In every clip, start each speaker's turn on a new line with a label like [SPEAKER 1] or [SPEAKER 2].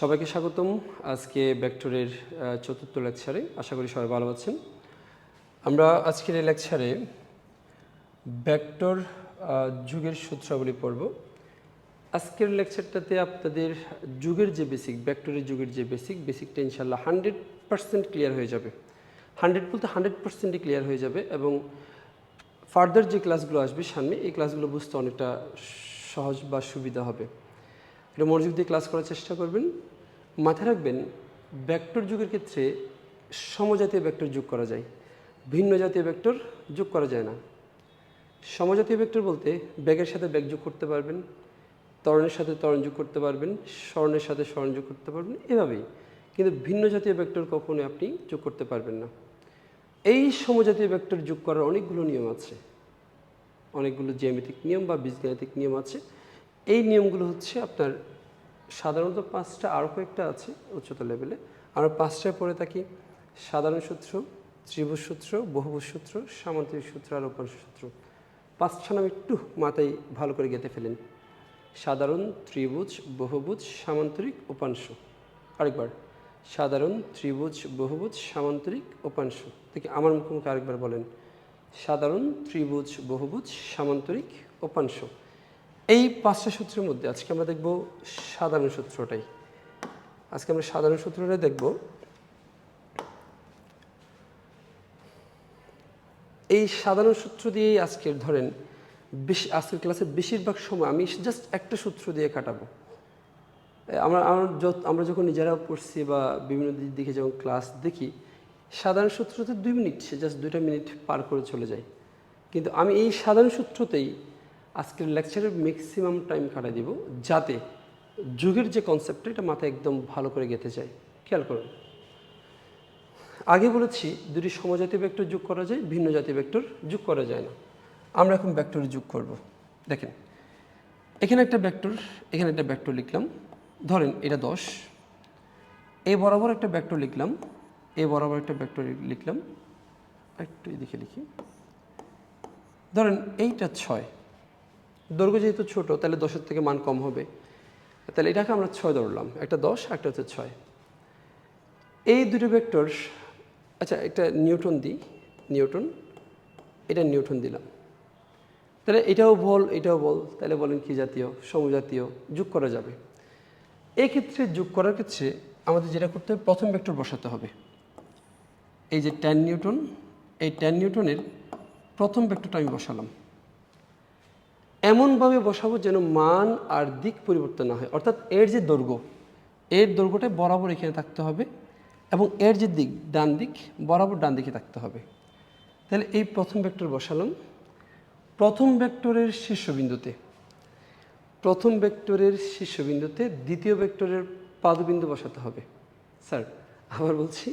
[SPEAKER 1] সবাইকে স্বাগতম। আজকে আহ, চতুর্থ লেকচারে। আশা করি সবাই ভালো আছেন। আমরা আজকের এই লেকচারে আহ, যুগের সূত্রাবলী পড়ব। আজকের লেকচারটাতে আপনাদের যুগের যে বেসিক ভেক্টরের যুগের যে বেসিক বেসিকটা ইনশাল্লাহ হান্ড্রেড পার্সেন্ট ক্লিয়ার হয়ে যাবে। হান্ড্রেড বলতে হান্ড্রেড পার্সেন্টই ক্লিয়ার হয়ে যাবে এবং ফার্দার যে ক্লাসগুলো আসবে সামনে এই ক্লাসগুলো বুঝতে অনেকটা সহজ বা সুবিধা হবে। এটা মনোযোগ দিয়ে ক্লাস করার চেষ্টা করবেন। মাথায় রাখবেন ব্যাক্টর যুগের ক্ষেত্রে সমজাতীয় ভেক্টর যোগ করা যায়। ভিন্ন জাতীয় ভেক্টর যোগ করা যায় না। সমজাতীয় ভেক্টর বলতে ব্যাগের সাথে ব্যাগ যোগ করতে পারবেন, ত্বরণের সাথে ত্বরণ যোগ করতে পারবেন, স্বর্ণের সাথে স্বর্ণ যোগ করতে পারবেন, এভাবেই। কিন্তু ভিন্ন জাতীয় ভেক্টর কখনোই আপনি যোগ করতে পারবেন না। এই সমজাতীয় ভেক্টর যোগ করার অনেকগুলো নিয়ম আছে। অনেকগুলো জ্যামিতিক নিয়ম বা বীজগাণিতিক নিয়ম আছে। এই নিয়মগুলো হচ্ছে আপনার সাধারণত পাঁচটা, আরও কয়েকটা আছে উচ্চতর লেভেলে আমরা পাঁচটায় পড়ে থাকি। সাধারণ সূত্র, ত্রিভুজ সূত্র, বহুভুজ সূত্র সামান্তরিক সূত্র আর উপাংশ সূত্র। পাঁচটা নাম একটু মাথায় ভালো করে গেঁথে ফেলেন। সাধারণ, ত্রিভুজ, বহুভুজ সামান্তরিক উপাংশ। আরেকবার। সাধারণ, ত্রিভুজ, বহুভুজ সামান্তরিক উপাংশ। থেকে আমার মুখোমুখি আরেকবার বলেন। সাধারণ, ত্রিভুজ, বহুভুজ সামান্তরিক উপাংশ। এই পাঁচটা সূত্রের মধ্যে, আজকে আমরা দেখব সাধারণ সূত্রটাই। আজকে আমরা সাধারণ সূত্রটাই দেখব। এই সাধারণ সূত্র দিয়েই আজকের, ধরেন, বেশি, আজকের ক্লাসে বেশিরভাগ সময় আমি জাস্ট একটা সূত্র দিয়ে কাটাবো। আমরা আমরা আমরা যখন নিজেরা পড়ছি বা বিভিন্ন দিক দিকে যখন ক্লাস দেখি, সাধারণ সূত্রতে দুই মিনিট, সে জাস্ট দুইটা মিনিট পার করে চলে যায়। কিন্তু আমি এই সাধারণ সূত্রতেই আজকের লেকচারের ম্যাক্সিমাম টাইম কাটাই দিব, যাতে যুগের যে কনসেপ্টটা এটা মাথায় একদম ভালো করে গেঁথে যায়। খেয়াল করুন। আগে বলেছি, দুটি সমজাতীয় ভেক্টর যোগ করা যায়, ভিন্ন জাতীয় ভেক্টর যোগ করা যায় না। আমরা এখন ভেক্টর যোগ করব। দেখেন, এখানে একটা ভেক্টর এখানে একটা ভেক্টর লিখলাম। ধরেন, এটা দশ। এই বরাবর একটা ভেক্টর লিখলাম। এ বরাবর একটা ভেক্টর লিখলাম। একটু এদিকে লিখি। ধরেন, এইটা ছয়। দৈর্ঘ্য যেহেতু ছোট, তাহলে দশের থেকে মান কম হবে। তাহলে এটাকে আমরা ছয় ধরলাম, একটা দশ একটা হচ্ছে ছয়। এই দুটো ভেক্টর আচ্ছা একটা নিউটন দিই নিউটন এটা নিউটন দিলাম। তাহলে এটাও বল এটাও বল, তাহলে বলেন কি জাতীয়, সমজাতীয়, যোগ করা যাবে। এই ক্ষেত্রে যোগ করার ক্ষেত্রে আমাদের যেটা করতে হবে, প্রথম ভেক্টর বসাতে হবে। এই যে টেন নিউটন এই টেন নিউটনের প্রথম ভেক্টরটা আমি বসালাম। এমনভাবে বসাবো যেন মান আর দিক পরিবর্তন না হয়। অর্থাৎ এর যে দৈর্ঘ্য, এর দৈর্ঘ্যটা বরাবর এখানে থাকতে হবে এবং এর যে দিক, ডান দিক, বরাবর ডান দিকে থাকতে হবে। তাহলে এই প্রথম ভেক্টর বসালাম। প্রথম ভেক্টরের শীর্ষবিন্দুতে, প্রথম ভেক্টরের শীর্ষবিন্দুতে দ্বিতীয় ভেক্টরের পাদবিন্দু বসাতে হবে। স্যার, আবার বলছি,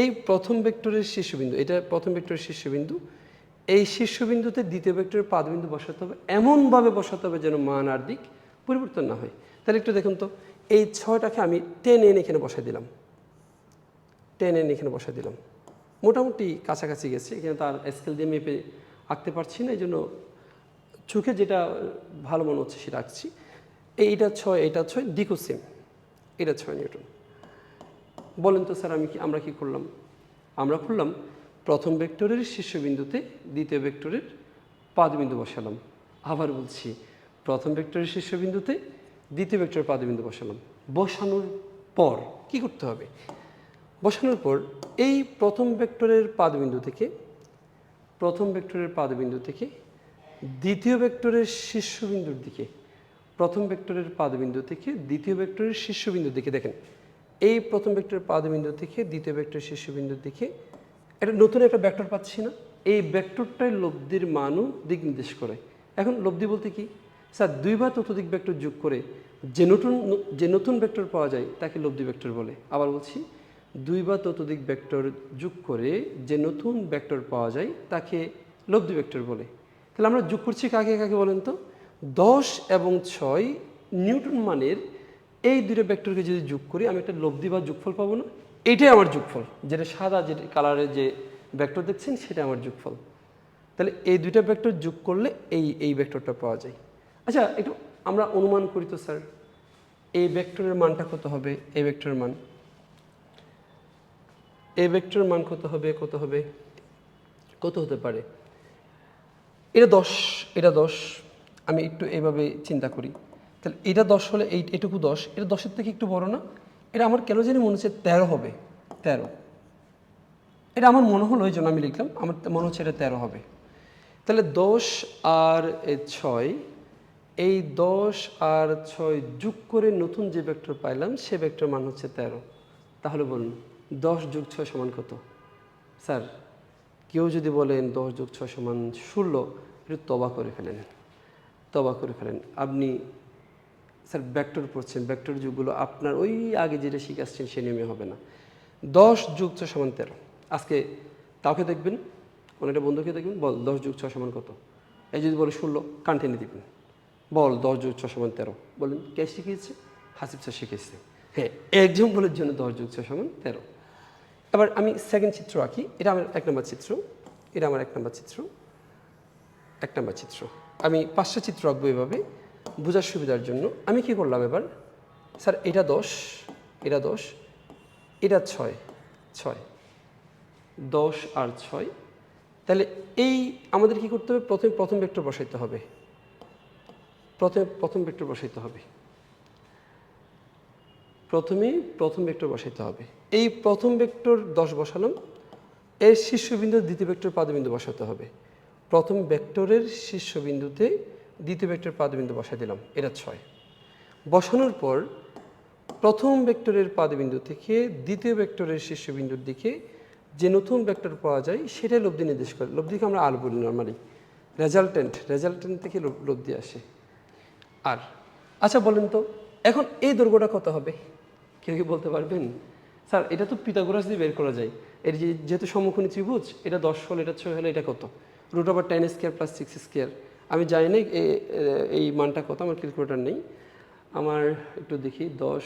[SPEAKER 1] এই প্রথম ভেক্টরের শীর্ষবিন্দু, এটা প্রথম ভেক্টরের শীর্ষবিন্দু এই শীর্ষবিন্দুতে দ্বিতীয় ভেক্টরের পাদবিন্দু বসাতে হবে, এমনভাবে বসাতে হবে যেন মান আর দিক পরিবর্তন না হয়। তাহলে একটু দেখুন তো, এই ছয়টাকে আমি টেন এন এখানে বসাই দিলাম। টেন এন এখানে বসাই দিলাম। মোটামুটি কাছাকাছি গেছে, এখানে তার স্কেল দিয়ে মেপে আঁকতে পারছি না এই জন্য চোখে যেটা ভালো মনে হচ্ছে সেটা আঁকছি। এইটা ছয়, এটা ছয় দিকও সেম এটা ছয় নিউটন। বলেন তো স্যার, আমি কি, আমরা কি করলাম? আমরা করলাম প্রথম ভেক্টরের শীর্ষবিন্দুতে দ্বিতীয় ভেক্টরের পাদবিন্দু বসালাম। আবার বলছি, প্রথম ভেক্টরের শীর্ষবিন্দুতে দ্বিতীয় ভেক্টরের পাদবিন্দু বসালাম। বসানোর পর কি করতে হবে? বসানোর পর এই প্রথম ভেক্টরের পাদবিন্দু থেকে, প্রথম ভেক্টরের পাদবিন্দু থেকে দ্বিতীয় ভেক্টরের শীর্ষবিন্দুর দিকে, প্রথম ভেক্টরের পাদবিন্দু থেকে দ্বিতীয় ভেক্টরের শীর্ষবিন্দুর দিকে দেখেন। এই প্রথম ভেক্টরের পাদবিন্দু থেকে দ্বিতীয় ভেক্টরের শীর্ষবিন্দুর দিকে একটা নতুন একটা ব্যাক্টর পাচ্ছি না। এই ব্যাক্টরটাই লব্ধির মানও দিক নির্দেশ করে। এখন লব্ধি বলতে কি? স্যার দুই বা ততোধিক ব্যাক্টর যোগ করে যে নতুন যে নতুন ভেক্টর পাওয়া যায়, তাকে লব্ধি ভেক্টর বলে। আবার বলছি দুই বা ততোধিক ব্যাক্টর যোগ করে যে নতুন ব্যাক্টর পাওয়া যায়, তাকে লব্ধি ভেক্টর বলে। তাহলে আমরা যোগ করছি কাকে কাকে বলেন তো? দশ এবং ছয় নিউটন মানের এই দুটো ভেক্টরকে যদি যোগ করি, আমি একটা লব্ধি বা যোগফল পাবো না? এটাই আমার যোগফল। যেটা সাদা যে কালারের যে ভেক্টর দেখছেন, সেটা আমার যোগফল। তাহলে এই দুইটা ভেক্টর যোগ করলে এই এই ভেক্টরটা পাওয়া যায়। আচ্ছা একটু আমরা অনুমান করি তো, স্যার। এই ভেক্টরের মানটা কত হবে? এই ভেক্টরের মান। এই ভেক্টরের মান কত হবে? কত হবে? কত হতে পারে? এটা দশ এটা দশ। আমি একটু এইভাবে চিন্তা করি। তাহলে এটা দশ হলে এই, এটুকু দশ। এটা দশের থেকে একটু বড় না? এটা আমার কেন জানি মনে হচ্ছে তেরো হবে, তেরো। এটা আমার মনে হলো ওই জন্য আমি লিখলাম, আমার মনে হচ্ছে এটা তেরো হবে। তাহলে দশ আর ছয়, এই দশ আর ছয় যোগ করে নতুন যে ভেক্টর পাইলাম, সে ভেক্টর মান হচ্ছে তেরো। তাহলে বলুন, দশ যোগ ছয় সমান কত? স্যার, কেউ যদি বলেন দশ যোগ ছয় সমান ষোলো, একটু তবা করে ফেলেন, তবা করে ফেলেন। আপনি স্যার ব্যাক্টর পড়ছেন ব্যাক্টর যুগগুলো আপনার ওই আগে যেটা শিখে আসছেন সে নিয়মে হবে না। দশ যুগ ছ সমান তেরো। আজকে তাকে দেখবেন, কোনো একটা বন্ধুকে দেখবেন, বল দশ যুগ ছ সমান কত? এই যদি বলে ষোলো, কান টেনে দিবেন। বল দশ যুগ ছ সমান তেরো। বলেন, কে শিখিয়েছে? হাসিব স্যার শিখিয়েছে। হ্যাঁ একজন এক্সাম্পলের জন্য দশ যুগ ছ সমান তেরো। এবার আমি সেকেন্ড চিত্র আঁকি। এটা আমার এক নম্বর চিত্র। এটা আমার এক নম্বর চিত্র। এক নম্বর চিত্র। আমি পাঁচটা চিত্র আঁকবো এভাবে। বোঝার সুবিধার জন্য আমি কি করলাম এবার? স্যার, এটা দশ এটা দশ, এটা ছয় ছয়, দশ আর ছয়। তাহলে এই আমাদের কি করতে হবে? প্রথমে প্রথম ভেক্টর বসাইতে হবে। প্রথমে প্রথম ভেক্টর বসাইতে হবে। প্রথমে প্রথম ভেক্টর বসাইতে হবে। এই প্রথম ভেক্টর দশ বসালাম। এর শীর্ষবিন্দু দ্বিতীয় ভেক্টর পাদবিন্দু বসাতে হবে। প্রথম ভেক্টরের শীর্ষবিন্দুতে দ্বিতীয় ভেক্টর পাদবিন্দু বসাই দিলাম, এটা ছয়। বসানোর পর প্রথম ভেক্টরের পাদবিন্দু থেকে দ্বিতীয় ভেক্টরের শীর্ষবিন্দুর দিকে যে নতুন ভেক্টর পাওয়া যায়, সেটাই লব্ধি নির্দেশ করে। লব্ধিকে আমরা আল বলি নর্মালি রেজাল্টেন্ট রেজাল্টেন্ট থেকে লব- লব্ধি আসে। আর আচ্ছা বলেন তো, এখন এই দৈর্ঘ্যটা কত হবে? কেউ কি বলতে পারবেন? স্যার, এটা তো পিতাগোরাস দিয়ে বের করা যায়। এর যেহেতু সম্মুখীন ত্রিভুজ, এটা দশ হলে এটা ছয় হলে এটা কত? Root over ten square plus six square আমি জানি না এই মানটা কত, আমার ক্যালকুলেটার নেই। আমার একটু দেখি, দশ,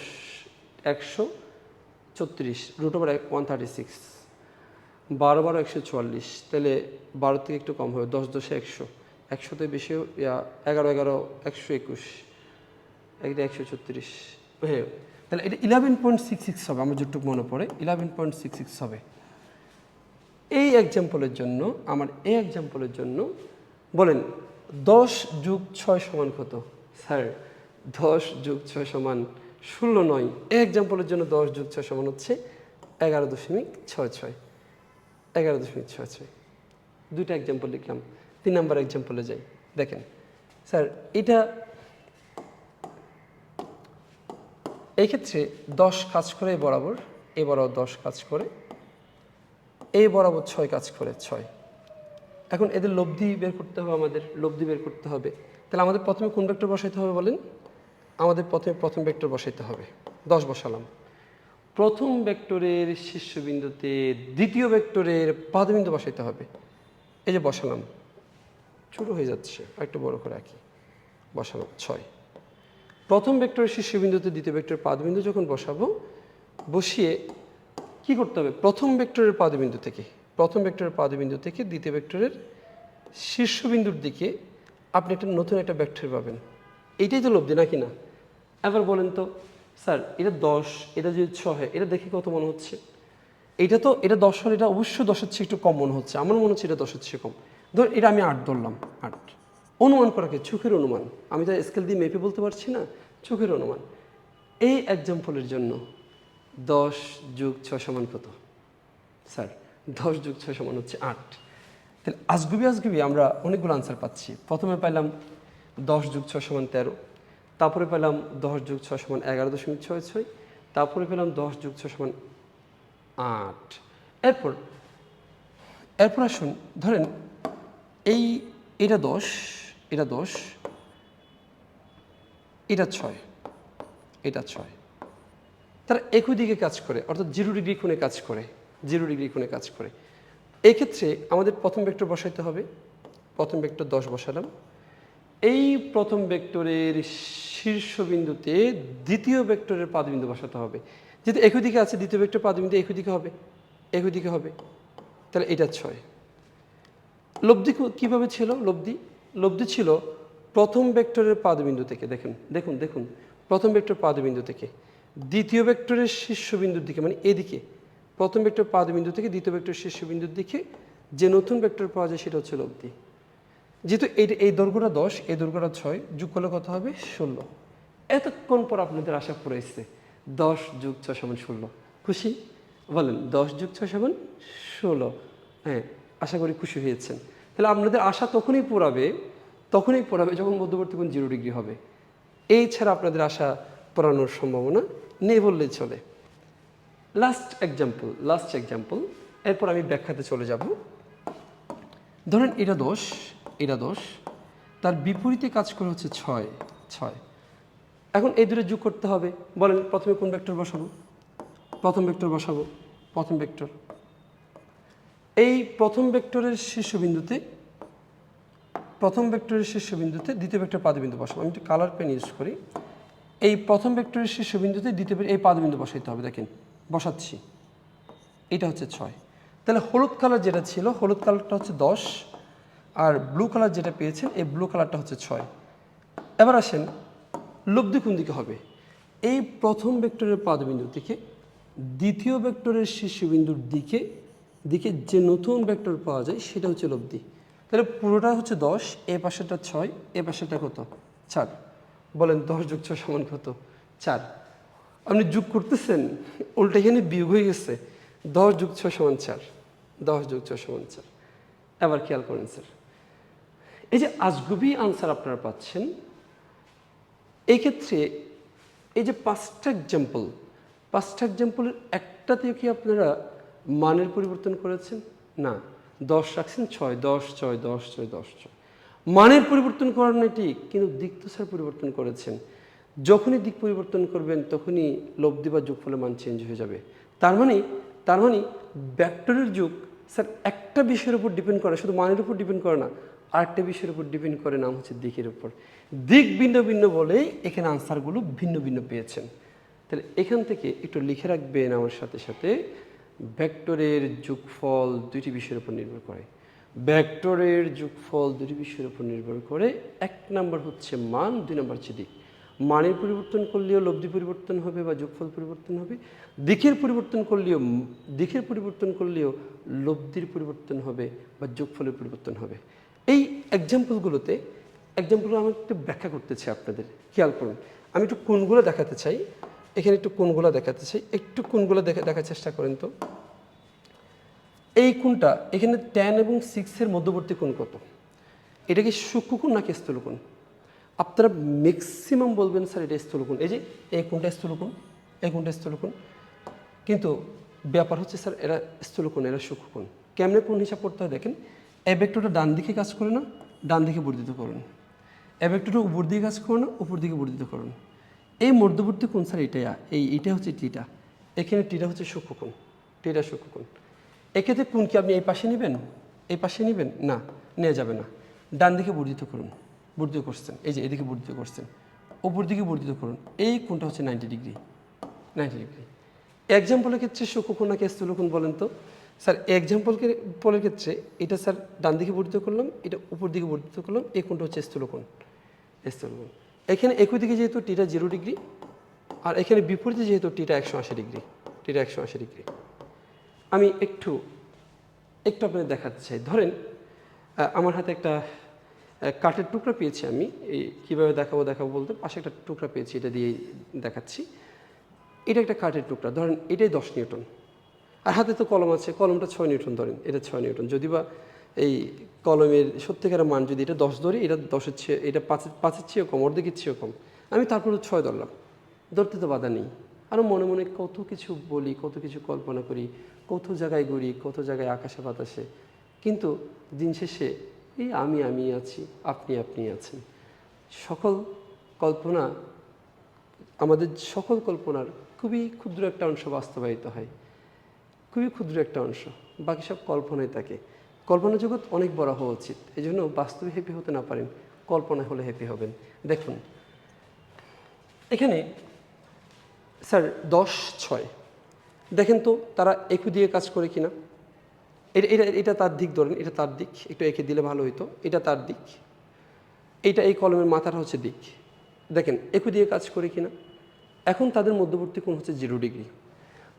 [SPEAKER 1] একশো ছত্রিশ root over one thirty six বারো বারো একশো চুয়াল্লিশ, তাহলে বারো থেকে একটু কম হবে, দশ দশে একশো। একশোতে বেশি এগারো এগারো, একশো একুশ। একটা একশো ছত্রিশ। হ্যাঁ তাহলে এটা ইলেভেন পয়েন্ট সিক্স সিক্স হবে, আমার যেটুকু মনে পড়ে ইলেভেন পয়েন্ট সিক্স সিক্স হবে। এই এক্সাম্পলের জন্য, আমার এই এক্সাম্পলের জন্য, বলেন দশ যুগ ছয় সমান কত? স্যার, দশ যুগ ছয় সমান ষোলো নয়। এই এক্সাম্পলের জন্য দশ যুগ ছয় সমান হচ্ছে এগারো দশমিক ছয় ছয়। এগারো দশমিক ছয় ছয়। দুইটা এক্সাম্পল লিখলাম, তিন নাম্বার এক্সাম্পলে যাই। দেখেন, স্যার, এটা এই ক্ষেত্রে দশ কাজ করে বরাবর, এ বরাবর দশ কাজ করে এই বরাবর ছয় কাজ করে ছয়। এখন এদের লব্ধি বের করতে হবে, আমাদের লব্ধি বের করতে হবে। তাহলে আমাদের প্রথমে কোন ভেক্টর বসাইতে হবে বলেন? আমাদের প্রথমে প্রথম ভেক্টর বসাইতে হবে। দশ বসালাম। প্রথম ভেক্টরের শীর্ষবিন্দুতে দ্বিতীয় ভেক্টরের পাদবিন্দু বসাইতে হবে। এই যে বসালাম। ছোটো হয়ে যাচ্ছে একটু বড় করে রাখি বসালাম ছয়। প্রথম ভেক্টরের শীর্ষবিন্দুতে দ্বিতীয় ভেক্টরের পাদবিন্দু যখন বসাবো, বসিয়ে কি করতে হবে? প্রথম ভেক্টরের পাদবিন্দু থেকে প্রথম ভেক্টরের পাদবিন্দু থেকে দ্বিতীয় ভেক্টরের শীর্ষবিন্দুর দিকে আপনি একটা নতুন একটা ভেক্টর পাবেন। এইটাই তো লব্ধি, নাকি না? এবার বলেন তো, স্যার, এটা দশ, এটা যদি ছ হয়, এটা দেখে কত মনে হচ্ছে? এটা তো, এটা দশ হলে এটা অবশ্যই দশের চেয়ে একটু কম মনে হচ্ছে। আমার মনে হচ্ছে এটা দশের চেয়ে কম। ধর এটা আমি আট ধরলাম, আট। অনুমান করাকে চোখের অনুমান। আমি তো স্কেল দিয়ে মেপে বলতে পারছি না। চোখের অনুমান। এই এক্সাম্পলের জন্য দশ যুগ ছয় সমান কত? স্যার দশ যুগ ছয় সমান হচ্ছে আট। তাহলে আজগুবি আজগুবি আমরা অনেকগুলো আনসার পাচ্ছি। প্রথমে পাইলাম দশ যুগ ছয় সমান তেরো, তারপরে পেলাম দশ যুগ ছয় সমান এগারো দশমিক ছয় ছয়, তারপরে পেলাম দশ যুগ ছয় সমান আট। এরপর এরপর আসুন, ধরেন এই, এটা দশ এটা দশ, এটা ছয় এটা ছয়। তারা একই দিকে কাজ করে, অর্থাৎ জিরো ডিগ্রি কোণে কাজ করে। জিরো ডিগ্রি কোণে কাজ করে। এক্ষেত্রে আমাদের প্রথম ভেক্টর বসাইতে হবে। প্রথম ভেক্টর দশ বসালাম। এই প্রথম ভেক্টরের শীর্ষবিন্দুতে দ্বিতীয় ভেক্টরের পাদবিন্দু বসাতে হবে। যেহেতু একই দিকে আছে, দ্বিতীয় ভেক্টর পাদবিন্দু একই দিকে হবে, একই দিকে হবে। তাহলে এটা ছয়। লব্ধি কীভাবে ছিল লব্ধি? লব্ধি ছিল প্রথম ভেক্টরের পাদবিন্দু থেকে। দেখুন দেখুন দেখুন। প্রথম ভেক্টর পাদবিন্দু থেকে। দ্বিতীয় ভেক্টরের শীর্ষবিন্দুর দিকে মানে এদিকে। প্রথম ভেক্টর পাদবিন্দু থেকে দ্বিতীয় ভেক্টর শীর্ষবিন্দুর দিকে যে নতুন ভেক্টর পাওয়া যায় সেটা হচ্ছে লব্ধি। যেহেতু এই এই দৈর্ঘ্যটা দশ, এই দৈর্ঘ্যটা ছয়, যোগ করলে কত হবে? ষোলো। এতক্ষণ পর আপনাদের আশা পড়েছে দশ যুগ ছয় সমান ষোলো। খুশি? বলেন, দশ যুগ ছয় সমান ষোলো। হ্যাঁ আশা করি খুশি হয়েছেন। তাহলে আপনাদের আশা তখনই পড়াবে তখনই পড়াবে যখন মধ্যবর্তী কোণ জিরো ডিগ্রি হবে। এই ছাড়া আপনাদের আশা পড়ানোর সম্ভাবনা নেই বললেই চলে। লাস্ট এক্সাম্পল লাস্ট এক্সাম্পল এরপর আমি ব্যাখ্যাতে চলে যাব। ধরেন এটা দোষ এটা দোষ তার বিপরীতে কাজ করে হচ্ছে ছয় ছয়। এখন এই দুটো যোগ করতে হবে। বলেন, প্রথমে কোন ভেক্টর বসাবো? প্রথম ভেক্টর বসাবো, প্রথম ভেক্টর এই প্রথম ভেক্টরের শীর্ষবিন্দুতে, প্রথম ভেক্টরের শীর্ষবিন্দুতে দ্বিতীয় ভেক্টর পাদবিন্দু বসাবো। আমি একটু কালার পেন ইউজ করি। এই প্রথম ভেক্টরের শীর্ষবিন্দুতে দ্বিতীয় এই পাদবিন্দু বসাইতে হবে, দেখেন। বসাচ্ছি। এটা হচ্ছে ছয়। তাহলে হলুদ কালার যেটা ছিল, হলুদ কালারটা হচ্ছে দশ, আর ব্লু কালার যেটা পেয়েছেন, এই ব্লু কালারটা হচ্ছে ছয়। এবার আসেন, লব্ধি কোন দিকে হবে? এই প্রথম ভেক্টরের পাদবিন্দু থেকে দ্বিতীয় ভেক্টরের শীর্ষবিন্দুর দিকে দিকে যে নতুন ভেক্টর পাওয়া যায়, সেটা হচ্ছে লব্ধি। তাহলে পুরোটা হচ্ছে দশ, এ পাশেটা ছয়, এ পাশেটা কত? চার। বলেন দশ যোগ ছয় সমান কত? চার। আপনি যোগ করতেছেন, উল্টা এখানে বিয়োগ হয়ে গেছে। দশ যোগ ছয় সমান চার। দশ যোগ ছয় সমান চার। এবার খেয়াল করেন স্যার। এই যে আজগুবি আনসার আপনারা পাচ্ছেন, এই ক্ষেত্রে এই যে পাঁচটা এক্সাম্পল পাঁচটা এক্সাম্পলের একটাতেও কি আপনারা মানের পরিবর্তন করেছেন? না। দশ রাখছেন ছয়, দশ ছয় দশ ছয় দশ, ছয়। মানের পরিবর্তন করার না ঠিক কিন্তু দিক তো স্যার পরিবর্তন করেছেন। যখনই দিক পরিবর্তন করবেন, তখনই লব্ধি বা যোগফলের মান চেঞ্জ হয়ে যাবে। তার মানে তার মানে ব্যাক্টরের যুগ, স্যার, একটা বিষয়ের উপর ডিপেন্ড করে শুধু মানের উপর ডিপেন্ড করে না, আরেকটা বিষয়ের উপর ডিপেন্ড করে নাম হচ্ছে দিকের উপর। দিক ভিন্ন ভিন্ন বলেই এখানে আনসারগুলো ভিন্ন ভিন্ন পেয়েছেন। তাহলে এখান থেকে একটু লিখে রাখবেন আমার সাথে সাথে ভেক্টরের যোগফল দুইটি বিষয়ের উপর নির্ভর করে। ভেক্টরের যোগফল দুটি বিষয়ের উপর নির্ভর করে, এক নাম্বার হচ্ছে মান, দুই নাম্বার হচ্ছে দিক। মানের পরিবর্তন করলেও লব্ধি পরিবর্তন হবে বা যোগফল পরিবর্তন হবে। দিকের পরিবর্তন করলেও, দিকের পরিবর্তন করলেও লব্ধির পরিবর্তন হবে বা যোগফলের পরিবর্তন হবে। এই এক্সাম্পলগুলোতে এক্সাম্পলগুলো আমি একটু ব্যাখ্যা করতে চাই আপনাদের। খেয়াল করুন। আমি একটু কোনগুলো দেখাতে চাই। এখানে একটু কোনগুলো দেখাতে চাই। একটু কোনগুলো দেখা, দেখার চেষ্টা করেন তো। এই কোনটা এখানে টেন এবং সিক্সের মধ্যবর্তী কোন কত? এটা কি সূক্ষ্মকোণ নাকি স্থূলকোণ আপনারা ম্যাক্সিমাম বলবেন, স্যার, এটা স্থূলকোণ। এই যে, এই কোণটা স্থূলকোণ, এই কোণটা স্থূলকোণ। কিন্তু ব্যাপার হচ্ছে, স্যার, এরা স্থূলকোণ, এরা সূক্ষ্মকোণ। কেমনে কোণ হিসাব করতে হয় দেখেন, এ ভেক্টরটা ডান দিকে কাজ করে না, ডান দিকে বর্ধিত করুন। এ ভেক্টরটা উপর দিকে কাজ করে না, উপর দিকে বর্ধিত করুন। এই মধ্যবর্তী কোণ, স্যার এটাই এই এটা হচ্ছে টিটা এখানে টিটা হচ্ছে সূক্ষ্মকোণ টিটা সূক্ষ্মকোণ। এক্ষেত্রে কোন কি আপনি এই পাশে নেবেন? এই পাশে নেবেন? না, নেওয়া যাবে না। ডান দিকে বর্ধিত করুন। বর্ধিত করছেন। এই যে এদিকে বর্ধিত করছেন। ওপর দিকে বর্ধিত করুন। এই কোনটা হচ্ছে নাইনটি ডিগ্রি নাইনটি ডিগ্রি এক্সাম্পলের ক্ষেত্রে সূক্ষ্মকোণ নাকি স্থূলকোণ বলেন তো? স্যার এক্সাম্পলকে পলের ক্ষেত্রে এটা স্যার ডান দিকে বর্ধিত করলাম, এটা উপর দিকে বর্ধিত করলাম, এই কোনটা হচ্ছে স্থূলকোণ স্থূলকোণ এখানে একই দিকে যেহেতু টিটা জিরো ডিগ্রি আর এখানে বিপরীতে যেহেতু টিটা একশো আশি ডিগ্রি টিটা একশো আশি ডিগ্রি আমি একটু একটু আপনাদের দেখাতে চাই। ধরেন আমার হাতে একটা কাঠের টুকরা পেয়েছি আমি। এই কীভাবে দেখাবো দেখাবো বলতে পাশে একটা টুকরা পেয়েছি, এটা দিয়েই দেখাচ্ছি। এটা একটা কাঠের টুকরা, ধরেন এটাই দশ নিউটন। আর হাতে তো কলম আছে, কলমটা ছয় নিউটন ধরেন, এটা ছয় নিউটন। যদি বা এই কলমের সত্যিকারের মান যদি এটা দশ ধরি, এটা দশের চেয়ে, এটা পাঁচের পাঁচের চেয়েও কম, অর্ধেকের চেয়েও কম। আমি তারপরে ছয় ধরলাম, ধরতে তো বাধা নেই। আরও মনে মনে কত কিছু বলি, কত কিছু কল্পনা করি, কত জায়গায় ঘুরি, কত জায়গায় আকাশে বাতাসে। কিন্তু দিন শেষে এই আমি আমি আছি, আপনি আপনি আছেন। সকল কল্পনা, আমাদের সকল কল্পনার খুবই ক্ষুদ্র একটা অংশ বাস্তবায়িত হয়। খুবই ক্ষুদ্র একটা অংশ, বাকি সব কল্পনায় থাকে। কল্পনা জগৎ অনেক বড় হওয়া উচিত এই জন্য বাস্তবে হ্যাপি হতে না পারেন, কল্পনা হলে হ্যাপি হবেন। দেখুন, এখানে, স্যার, দশ, ছয়। দেখেন তো, তারা একু দিয়ে কাজ করে কিনা? এটা এটা এটা তার দিক ধরেন এটা তার দিক, একটু এঁকে দিলে ভালো হতো এটা তার দিক। এটা এই কলমের মাথাটা হচ্ছে দিক। দেখেন, একু দিয়ে কাজ করে কিনা? এখন তাদের মধ্যবর্তী কোণ হচ্ছে জিরো ডিগ্রি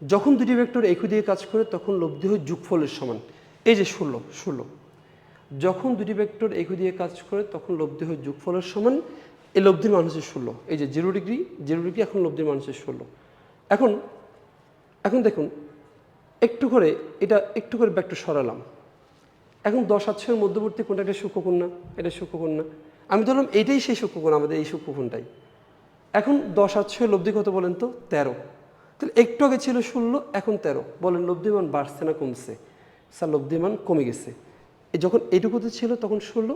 [SPEAKER 1] যখন দুটি ভেক্টর একু দিয়ে কাজ করে, তখন লব্ধি হয় যুগফলের সমান। এই যে ষোলো ষোলো। যখন দুটি ভেক্টর একু দিয়ে কাজ করে, তখন লব্ধি হয় যুগফলের সমান। এই লব্ধির মান হচ্ছে ষোলো। এই যে জিরো ডিগ্রি জিরো ডিগ্রি এখন লব্ধির মান হচ্ছে ষোলো। এখন এখন দেখুন একটু করে, এটা একটু করে ব্যাকটু সরালাম। এখন দশ আর ছয়ের মধ্যবর্তী কোনটা? একটা সূক্ষ্মকোণ না, এটা সূক্ষ্মকোণ না। আমি ধরলাম এটাই সেই সূক্ষ্মকোণ আমাদের এই সূক্ষ্মকোণটাই এখন দশ আর ছয়ের লব্ধি কত বলেন তো? তেরো। তাহলে একটু আগে ছিল ষোলো, এখন তেরো। বলেন লব্ধিমান বাড়ছে না কমছে? স্যার, লব্ধিমান কমে গেছে। যখন এইটুকুতে ছিল তখন ষোলো,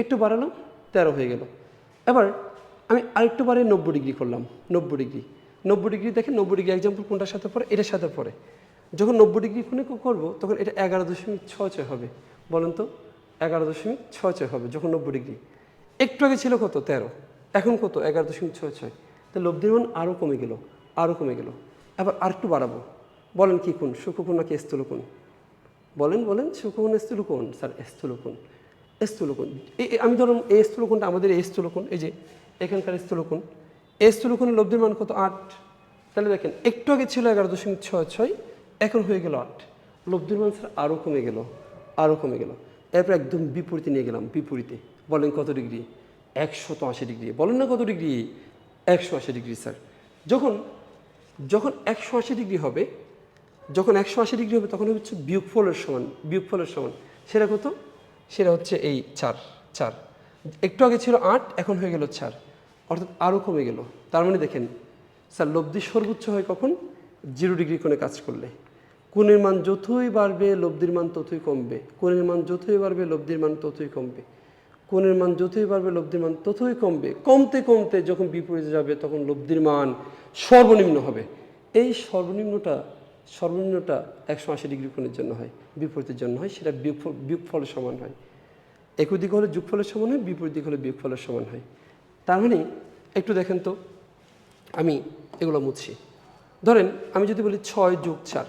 [SPEAKER 1] একটু বাড়ালাম, তেরো হয়ে গেল। এবার আমি আরেকটু বাড়িয়ে নব্বই ডিগ্রি করলাম, নব্বই ডিগ্রি। নব্বই ডিগ্রি দেখেন, নব্বই ডিগ্রি এক্সাম্পল কোনটার সাথে পড়ে? এটার সাথে পড়ে। যখন নব্বই ডিগ্রি কোণে করব, তখন এটা এগারো দশমিক ছয় ছয় হবে। বলেন তো, এগারো দশমিক ছয় ছয় হবে যখন নব্বই ডিগ্রি। একটু আগে ছিল কত? তেরো। এখন কত? এগারো দশমিক ছয় ছয়। তো লব্ধির মান আরও কমে গেল আরও কমে গেল। এবার আরেকটু বাড়াবো। বলেন কি কোন সূক্ষ্মকোণ নাকি স্থূল কোণ বলেন বলেন সূক্ষ্মকোণ স্থূল কোণ স্যার স্থূল কোণ স্থূল কোণ এই আমি ধরুন এই স্থূল কোণটা আমাদের এই স্থূল কোণ এই যে এখানকার স্থূল কোণ এই স্থূল কোণের লব্ধির মান কত? আট। তাহলে দেখেন, একটু আগে ছিল এগারো দশমিক ছয় ছয় এখন হয়ে গেল আট। লব্ধির মান স্যার আরও কমে গেল আরও কমে গেল। এরপর একদম বিপরীতে নিয়ে গেলাম, বিপরীতে। বলেন কত ডিগ্রি? একশত আশি ডিগ্রি। বলেন না কত ডিগ্রি? একশো আশি ডিগ্রি, স্যার। যখন যখন একশো আশি ডিগ্রি হবে, যখন একশো আশি ডিগ্রি হবে, তখন হচ্ছে বিয়োগফলের সমান বিয়োগফলের সমান। সেটা কত? সেটা হচ্ছে এই চার চার। একটু আগে ছিল আট, এখন হয়ে গেল চার। অর্থাৎ আরও কমে গেল। তার মানে দেখেন, স্যার লব্ধি সর্বোচ্চ হয় কখন? জিরো ডিগ্রি কোণে কাজ করলে। কোণের মান যতই বাড়বে, লব্ধির মান ততই কমবে। কোণের মান যতই বাড়বে, লব্ধির মান ততই কমবে। কোণের মান যতই বাড়বে, লব্ধির মান ততই কমবে। কমতে কমতে যখন বিপরীতে যাবে, তখন লব্ধির মান সর্বনিম্ন হবে। এই সর্বনিম্নটা সর্বনিম্নটা একশো আশি ডিগ্রি কোণের জন্য হয়, বিপরীতের জন্য হয়, সেটা বিয়োগফল বিয়োগফলের সমান হয়। একই দিক হলে যোগফলের সমান হয়, বিপরীত দিক হলে বিয়োগফলের সমান হয়। তার মানে একটু দেখেন তো, আমি এগুলো মুছি। ধরেন, আমি যদি বলি ছয় যোগ চার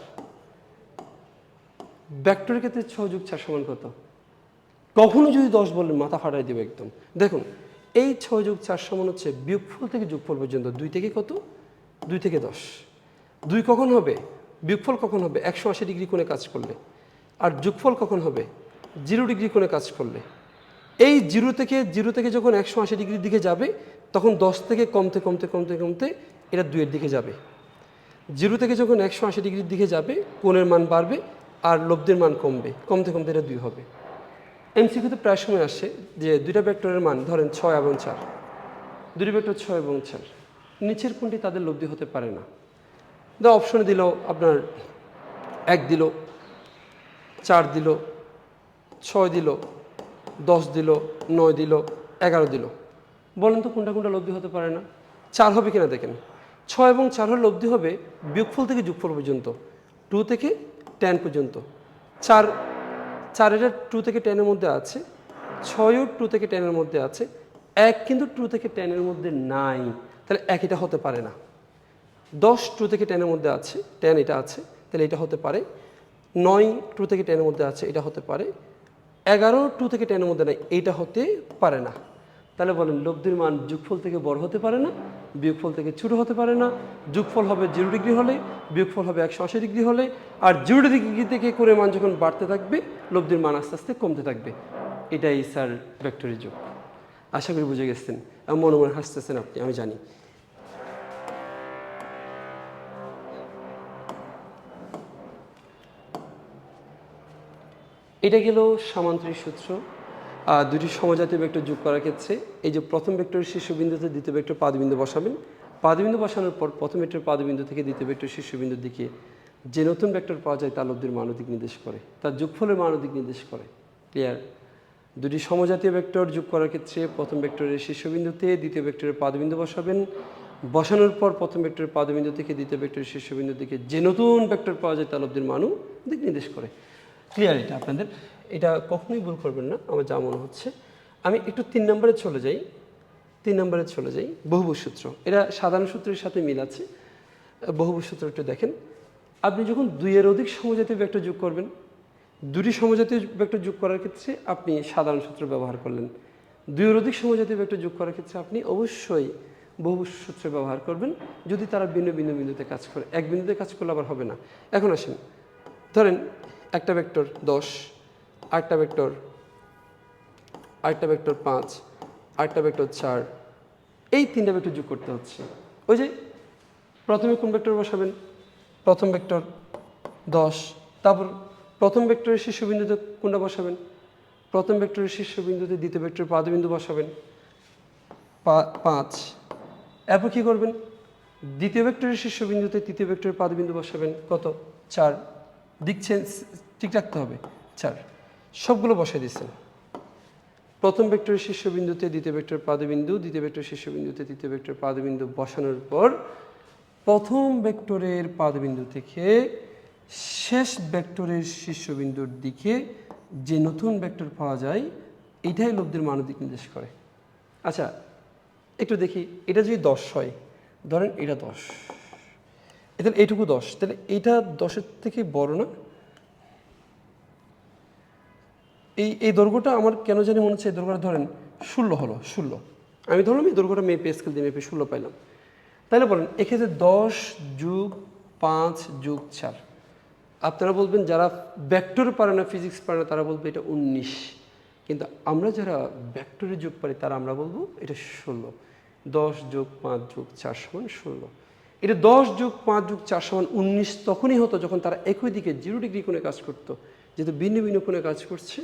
[SPEAKER 1] ব্যাক্টরের ক্ষেত্রে ছয় যোগ চার সমান কত? কখনো যদি দশ বলেন মাথা ফাটাই দেবে একদম। দেখুন, এই ছয় যোগ চার সমান হচ্ছে বিয়োগফল থেকে যোগফল পর্যন্ত। দুই থেকে কত? দুই থেকে দশ। দুই কখন হবে? বিয়োগফল কখন হবে? একশো আশি ডিগ্রি কোণে কাজ করলে। আর যোগফল কখন হবে? জিরো ডিগ্রি কোণে কাজ করলে। এই জিরো থেকে জিরো থেকে যখন একশো আশি ডিগ্রির দিকে যাবে, তখন দশ থেকে কমতে কমতে কমতে কমতে এটা দুইয়ের দিকে যাবে। জিরো থেকে যখন একশো আশি ডিগ্রির দিকে যাবে, কোণের মান বাড়বে আর লব্ধের মান কমবে, কমতে কমতে এটা দুই হবে। এমসিকিউতে প্রায় সময় আসে যে দুইটা ভেক্টরের মান ধরেন ছয় এবং চার। দুটি ভেক্টর ছয় এবং চার। নিচের কোনটি তাদের লব্ধি হতে পারে না। দা অপশনে দিল আপনার এক দিল, চার দিল, ছয় দিল, দশ দিল, নয় দিল, এগারো দিল। বলেন তো কোনটা কোনটা লব্ধি হতে পারে না। চার হবে কিনা দেখেন। ছয় এবং চার হলে লব্ধি হবে বিয়োগফল থেকে যোগফল পর্যন্ত। টু থেকে টেন পর্যন্ত। চার চার এটা টু থেকে টেনের মধ্যে আছে, ছয়ও টু থেকে টেনের মধ্যে আছে, এক কিন্তু টু থেকে টেনের মধ্যে নাই, তাহলে এক এটা হতে পারে না। দশ টু থেকে টেনের মধ্যে আছে টেন এটা আছে, তাহলে এটা হতে পারে। নয় টু থেকে টেনের মধ্যে আছে, এটা হতে পারে। এগারো টু থেকে টেনের মধ্যে নাই এইটা হতে পারে না। তাহলে বলেন লব্ধির মান যুগফল থেকে বড় হতে পারে না, বিয়োগফল থেকে ছোট হতে পারে না, যুগফল হবে জিরো ডিগ্রি হলে, বিয়োগফল হবে একশো আশি ডিগ্রি হলে, আর জিরো ডিগ্রি থেকে করে মান যখন বাড়তে থাকবে, লব্ধির মান আস্তে আস্তে কমতে থাকবে। এটাই স্যার ভেক্টরের যুগ। আশা করি বুঝে গেছেন। মনে মনে হাসতেছেন আপনি, আমি জানি। এটা গেল সামান্তরিক সূত্র। দুটি সমজাতীয় ভেক্টর যোগ করার ক্ষেত্রে এই যে প্রথম ভেক্টরের শীর্ষবিন্দুতে দ্বিতীয় ভেক্টর পাদবিন্দু বসাবেন। পাদবিন্দু বসানোর পর প্রথম ভেক্টর পাদবিন্দু থেকে দ্বিতীয় ভেক্টর শীর্ষবিন্দুর দিকে যে নতুন ভেক্টর পাওয়া যায় তার লব্ধির মানদিক নির্দেশ করে, তার যোগফলের মানদিক নির্দেশ করে। ক্লিয়ার দুটি সমজাতীয় ভেক্টর যোগ করার ক্ষেত্রে প্রথম ভেক্টরের শীর্ষবিন্দুতে দ্বিতীয় ভেক্টরের পাদবিন্দু বসাবেন। বসানোর পর প্রথম ভেক্টরের পাদবিন্দু থেকে দ্বিতীয় ভেক্টরের শীর্ষবিন্দুর দিকে যে নতুন ভেক্টর পাওয়া যায় তার লব্ধির মানও দিক নির্দেশ করে। ক্লিয়ার এটা আপনাদের? এটা কখনোই ভুল করবেন না, আমার যা মনে হচ্ছে। আমি একটু তিন নম্বরে চলে যাই, তিন নম্বরে চলে যাই বহুভুজ সূত্র। এটা সাধারণ সূত্রের সাথে মিল আছে। বহুভুজ সূত্র একটু দেখেন। আপনি যখন দুইয়ের অধিক সমজাতীয় ভেক্টর যোগ করবেন, দুটি সমজাতীয় ভেক্টর যোগ করার ক্ষেত্রে আপনি সাধারণ সূত্র ব্যবহার করলেন। দুইয়ের অধিক সমজাতীয় ভেক্টর যোগ করার ক্ষেত্রে আপনি অবশ্যই বহু সূত্র ব্যবহার করবেন। যদি তারা ভিন্ন ভিন্ন বিন্দুতে কাজ করে, এক বিন্দুতে কাজ করলে আবার হবে না। এখন আসেন, ধরেন একটা ভেক্টর দশ আরেকটা ভেক্টর আরেকটা ভেক্টর পাঁচ, আরেকটা ভেক্টর চার। এই তিনটা ভেক্টর যোগ করতে হচ্ছে। ওই যে প্রথমে কোন ভেক্টর বসাবেন? প্রথম ভেক্টর দশ। তারপর প্রথম ভেক্টরের শীর্ষবিন্দুতে কোনটা বসাবেন? প্রথম ভেক্টরের শীর্ষবিন্দুতে দ্বিতীয় ভেক্টরের পাদবিন্দু বসাবেন। পাঁচ। এরপর কী করবেন? দ্বিতীয় ভেক্টরের শীর্ষবিন্দুতে তৃতীয় ভেক্টরের পাদবিন্দু বসাবেন। কত? চার। দিক ঠিক রাখতে হবে। চার। সবগুলো বসাই দিচ্ছেন প্রথম ভেক্টরের শীর্ষবিন্দুতে, দ্বিতীয় ভেক্টর পাদবিন্দু, দ্বিতীয় ভেক্টর শীর্ষবিন্দুতে, তৃতীয় ভেক্টর পাদবিন্দু বসানোর পর প্রথম ভেক্টরের পাদবিন্দু থেকে শেষ ভেক্টরের শীর্ষবিন্দুর দিকে যে নতুন ভেক্টর পাওয়া যায়, এটাই লব্ধির মানদিক নির্দেশ করে। আচ্ছা একটু দেখি, এটা যদি দশ হয়, ধরেন এটা দশ। তাহলে এইটুকু দশ, তাহলে এটা দশের থেকে বড় না? এই এই দৈর্ঘ্যটা আমার কেন জানি মনে হচ্ছে এই দৈর্ঘ্যটা ধরেন ষোলো হলো, ষোলো। আমি ধরলাম এই দৈর্ঘ্যটা মেপে স্কেল দিয়ে মেপে ষোলো পাইলাম। তাহলে বলেন, এক্ষেত্রে দশ যুগ পাঁচ যুগ চার। আপনারা বলবেন যারা ভেক্টর পারে না ফিজিক্স পারে না, তারা বলবে এটা উনিশ। কিন্তু আমরা যারা ভেক্টরের যুগ পারি, তারা আমরা বলব এটা ষোলো। দশ যোগ পাঁচ যোগ চার সমান ষোলো। এটা দশ যোগ পাঁচ যোগ চার সমান উনিশ তখনই হতো যখন তারা একই দিকে জিরো ডিগ্রি কোণে কাজ করতো। যেহেতু ভিন্ন ভিন্ন কোণে কাজ করছে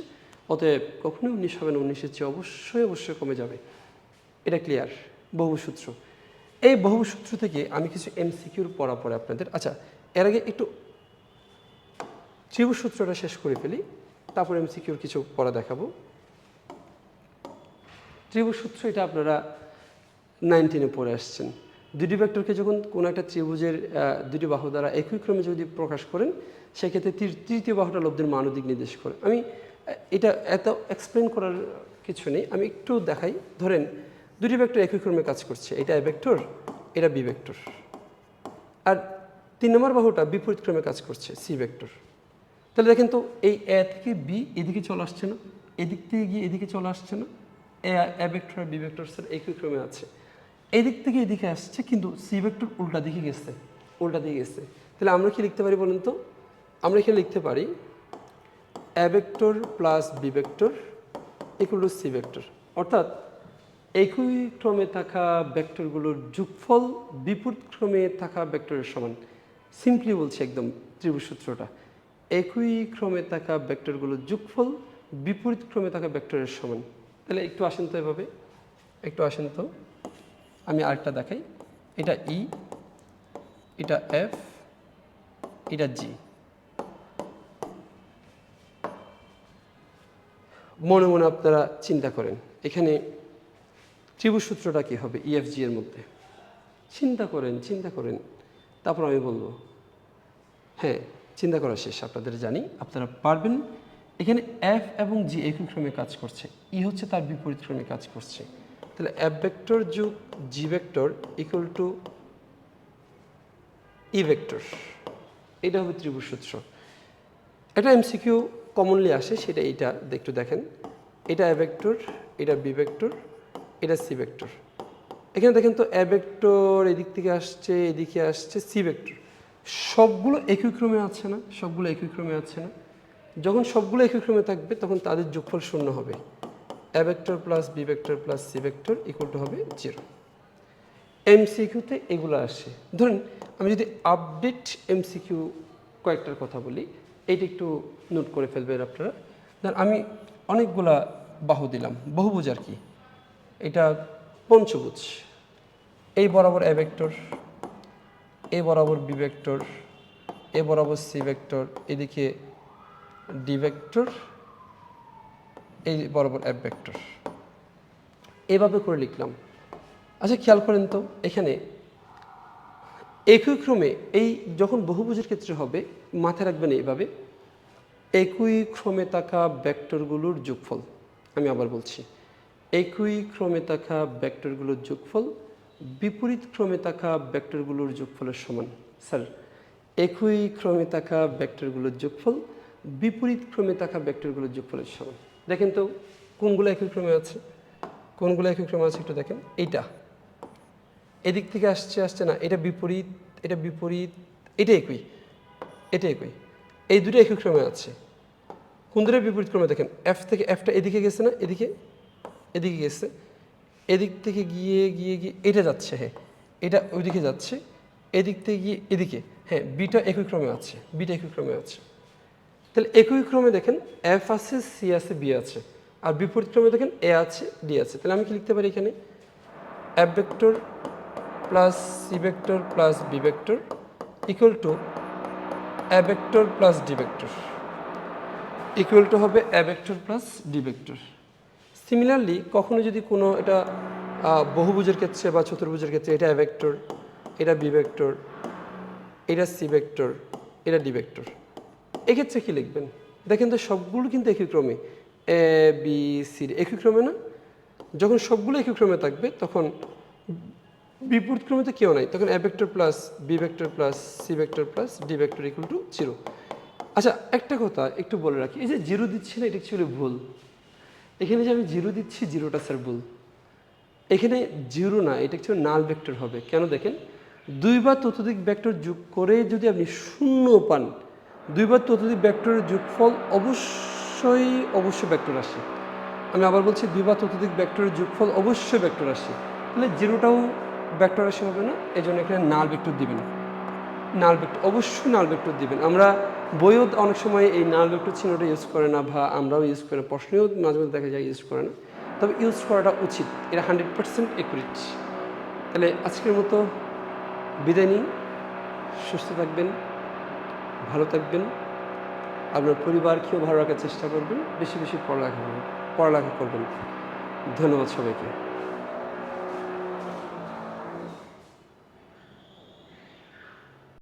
[SPEAKER 1] অতএব কখনোই উনিশ হবে না উনিশের চেয়ে অবশ্যই অবশ্যই কমে যাবে। এটা ক্লিয়ার বহু সূত্র এই বহু সূত্র থেকে আমি কিছু এমসিকিউর পড়া পড়ে আপনাদের আচ্ছা এর আগে একটু ত্রিভুজ সূত্রটা শেষ করে ফেলি, তারপর এমসিকিউর কিছু পড়া দেখাবো। ত্রিভুজ সূত্র এটা আপনারা নাইনটিনে পড়ে আসছেন। দুটি ভেক্টরকে যখন কোনো একটা ত্রিভুজের দুটি বাহু দ্বারা একই ক্রমে যদি প্রকাশ করেন, সেক্ষেত্রে তৃতীয় বাহুটা লব্ধের মানদিক নির্দেশ করে। আমি এটা এত এক্সপ্লেন করার কিছু নেই। আমি একটু দেখাই। ধরেন, দুটি ভেক্টর একই ক্রমে কাজ করছে। এটা এ ভেক্টর এটা বি ভেক্টর আর তিন নম্বর বাহুটা বিপরীত ক্রমে কাজ করছে সি ভেক্টর তাহলে দেখেন তো, এই এ থেকে বি এদিকে চলে আসছে না, এদিক থেকে গিয়ে এদিকে চলে আসছে না। এ এ ভেক্টর আর বি ভেক্টর স্যার একই ক্রমে আছে। এদিক থেকে এদিকে আসছে, কিন্তু সি ভেক্টর উল্টা দিকে গেছে, উল্টা দিকে গেছে। তাহলে আমরা কি লিখতে পারি বলেন তো? আমরা এখানে লিখতে পারি A vector plus B vector equal to C vector অর্থাৎ একই ক্রমে থাকা ভেক্টরগুলোর যোগফল বিপরীত ক্রমে থাকা ভেক্টরের সমান। সিম্পলি বলছি একদম ত্রিভুজ সূত্রটা। একই ক্রমে থাকা ভেক্টরগুলোর যোগফল বিপরীত ক্রমে থাকা ভেক্টরের সমান। তাহলে একটু আসেন তো এভাবে। একটু আসেন তো। আমি আরেকটা দেখাই। এটা ই এটা এফ এটা জি মনে মনে আপনারা চিন্তা করেন, এখানে ত্রিভুজ সূত্রটা কী হবে ইএফজি এর মধ্যে? চিন্তা করেন চিন্তা করেন। তারপর আমি বলব হ্যাঁ চিন্তা করা শেষ, আপনাদের জানি, আপনারা পারবেন। এখানে এফ এবং জি একই ক্রমে কাজ করছে ই হচ্ছে তার বিপরীত ক্রমে কাজ করছে। তাহলে এফ ভেক্টর যোগ G vector equal to E vector. এটা হবে ত্রিভুজ সূত্র একটা এমসিকিউ কমনলি আসে, সেটা এইটা একটু দেখেন। এটা এ ভেক্টর এটা বি ভেক্টর এটা সি ভেক্টর এখানে দেখেন তো এ ভেক্টর এদিক থেকে আসছে, এদিকে আসছে সি ভেক্টর সবগুলো একই ক্রমে আছে না? সবগুলো একই ক্রমে আছে না? যখন সবগুলো একই ক্রমে থাকবে, তখন তাদের যোগফল শূন্য হবে। A vector plus B vector plus C vector equal to হবে জিরো এমসিকিউতে এগুলো আসে। ধরুন, আমি যদি আপডেট এমসিকিউ কয়েকটার কথা বলি এইটা একটু নোট করে ফেলবেন আপনারা। ধর আমি অনেকগুলা বাহু দিলাম, বহুভুজ আর কি। এটা পঞ্চভুজ। এই বরাবর এ ভেক্টর এ বরাবর বি ভেক্টর এ বরাবর সি ভেক্টর এদিকে ডি ভেক্টর এই বরাবর এফ ভেক্টর এভাবে করে লিখলাম। আচ্ছা খেয়াল করেন তো, এখানে একই ক্রমে এই যখন বহুভুজের ক্ষেত্রে হবে, মাথায় রাখবেন এইভাবে একই ক্রমে থাকা ব্যাক্টরগুলোর যোগফল, আমি আবার বলছি একই ক্রমে থাকা ব্যাক্টরগুলোর যোগফল বিপরীত ক্রমে থাকা ব্যাক্টরগুলোর যোগফলের সমান। স্যার একই ক্রমে থাকা ব্যাক্টরগুলোর যোগফল বিপরীত ক্রমে থাকা ব্যাক্টরগুলোর যোগফলের সমান। দেখেন তো, কোনগুলো একই ক্রমে আছে? কোনগুলো একই ক্রমে আছে একটু দেখেন। এইটা। এদিক থেকে আসছে আসছে না, এটা বিপরীত এটা বিপরীত, এটা একই এটা একই। এই দুটো একই ক্রমে আছে। কোন দুটো বিপরীত ক্রমে দেখেন? এফ থেকে এফটা এদিকে গেছে না? এদিকে? এদিকে গেছে। এদিক থেকে গিয়ে গিয়ে গিয়ে, এটা যাচ্ছে হ্যাঁ। এটা ওইদিকে যাচ্ছে, এদিক থেকে গিয়ে এদিকে। হ্যাঁ বিটা একই ক্রমে আছে বিটা একই ক্রমে আছে। তাহলে একই ক্রমে দেখেন এফ আছে সি আছে বি আছে। আর বিপরীত ক্রমে দেখেন এ আছে ডি আছে। তাহলে আমি কি লিখতে পারি এখানে? F vector plus C vector plus B vector equal to vector plus D vector equal to হবে A vector plus D vector similarly কখনো যদি কোনো এটা বহুভুজের ক্ষেত্রে বা চতুর্ভুজের ক্ষেত্রে এটা ভেক্টর এটা বি ভেক্টর এটা সি ভেক্টর এটা ডি ভেক্টর এক্ষেত্রে কি লিখবেন? দেখেন তো সবগুলো কিন্তু একই ক্রমে এ বি সি একই ক্রমে না? যখন সবগুলো একই ক্রমে থাকবে, তখন বিপরীত ক্রমে তো কেউ নাই। তখন A vector plus B vector plus C vector plus D vector equal to zero আচ্ছা একটা কথা একটু বলে রাখি। এই যে জিরো দিচ্ছি না, এটা অ্যাকচুয়ালি ভুল। এখানে যে আমি জিরো দিচ্ছি জিরোটা স্যার ভুল। এখানে জিরো না, এটা অ্যাকচুয়ালি নাল ভেক্টর হবে। কেন দেখেন? দুই বা ততোধিক ভেক্টর যোগ করে যদি আপনি শূন্য পান দুই বা ততোধিক ভেক্টরের যোগফল অবশ্যই অবশ্যই ভেক্টর আসে। আমি আবার বলছি দুই বা ততোধিক ভেক্টরের যোগফল অবশ্যই ভেক্টর আসে। তাহলে জিরোটাও রাশি হবে না এই জন্য এখানে নাল ভেক্টর দিবেন। নাল ভেক্টর অবশ্যই নাল ভেক্টর দিবেন। আমরা বইও অনেক সময় এই নাল ভেক্টর চিহ্নটা ইউজ করে না বা আমরাও ইউজ করি, প্রশ্নেও মাঝে মাঝে দেখা যায় ইউজ করে না। তবে ইউজ করাটা উচিত, এটা হান্ড্রেড পার্সেন্ট একুরেট তাহলে আজকের মতো বিদায় নিন সুস্থ থাকবেন, ভালো থাকবেন। আপনার পরিবারকেও ভালো রাখার চেষ্টা করবেন, বেশি বেশি পড়ালেখা পড়ালেখা করবেন। ধন্যবাদ সবাইকে।